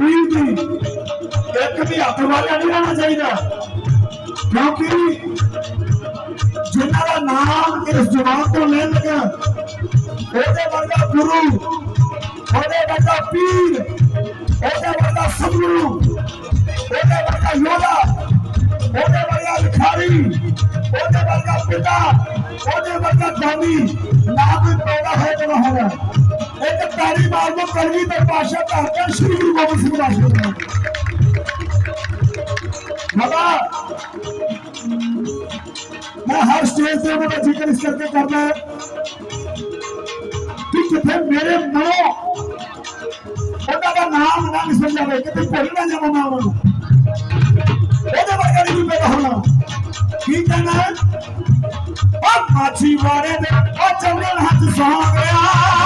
ਵੀਰ ਦੀ ਇੱਕ ਵੀ ਹੱਥ ਵਾਲਾ ਨਹੀਂ ਰਹਿਣਾ ਚਾਹੀਦਾ। ਕਿਉਂਕਿ ਜਿਨ੍ਹਾਂ ਦਾ ਨਾਮ ਇਸ ਜਵਾਨ ਤੋਂ ਲੈਣ ਲੱਗਾ ਉਹਦੇ ਵਰਗਾ ਗੁਰੂ, ਉਹਦੇ ਵਰਗਾ ਪੀਰ, ਉਹਦੇ ਵਰਗਾ ਸਤਿਗੁਰੂ, ਉਹਦੇ ਵਰਗਾ ਯੋਧਾ, ਉਹਦੇ ਵਰਗਾ ਲਿਖਾਰੀ ਉਹਦੇ ਵਰਗਾ ਪਿਤਾ, ਉਹਦੇ ਵਰਗਾ ਦਾਨੀ ਨਾ ਕੋਈ ਪੈਦਾ ਹੈ ਨਾ ਹੋਣਾ ਤਾਰੀ ਮਾਰ ਨੂੰ ਕਲਗੀ ਤੇ ਪਾਸ਼ਾ ਧਰ ਕੇ ਸ੍ਰੀ ਗੁਰੂ ਗੋਬਿੰਦ ਸਿੰਘ ਦਾ ਬਾਬਾ ਮੈਂ ਹਰ ਸਟੇਜ ਤੇ ਉਹਦਾ ਜ਼ਿਕਰ ਇਸ ਕਰਕੇ ਕਰਦਾ ਹੈ ਕਿ ਕਿਤੇ ਮੇਰੇ ਮਨੋਂ ਉਹਦਾ ਦਾ ਨਾਮ ਨਾ ਨਿਸਲ ਜਾਵੇ, ਕਿਤੇ ਭੁੱਲ ਨਾ ਜਾਵਾਂ ਮੈਂ ਉਹਨੂੰ ਉਹਦੇ ਵਰਗਾ ਨਹੀਂ ਪੈਦਾ ਹੋਣਾ। ਕੀ ਕਹਿੰਦਾ ਉਹ ਮਾਛੀ ਵਾਰੇ ਦੇ ਉਹ ਚੰਗਲ ਹੱਥ ਸੌ ਗਿਆ।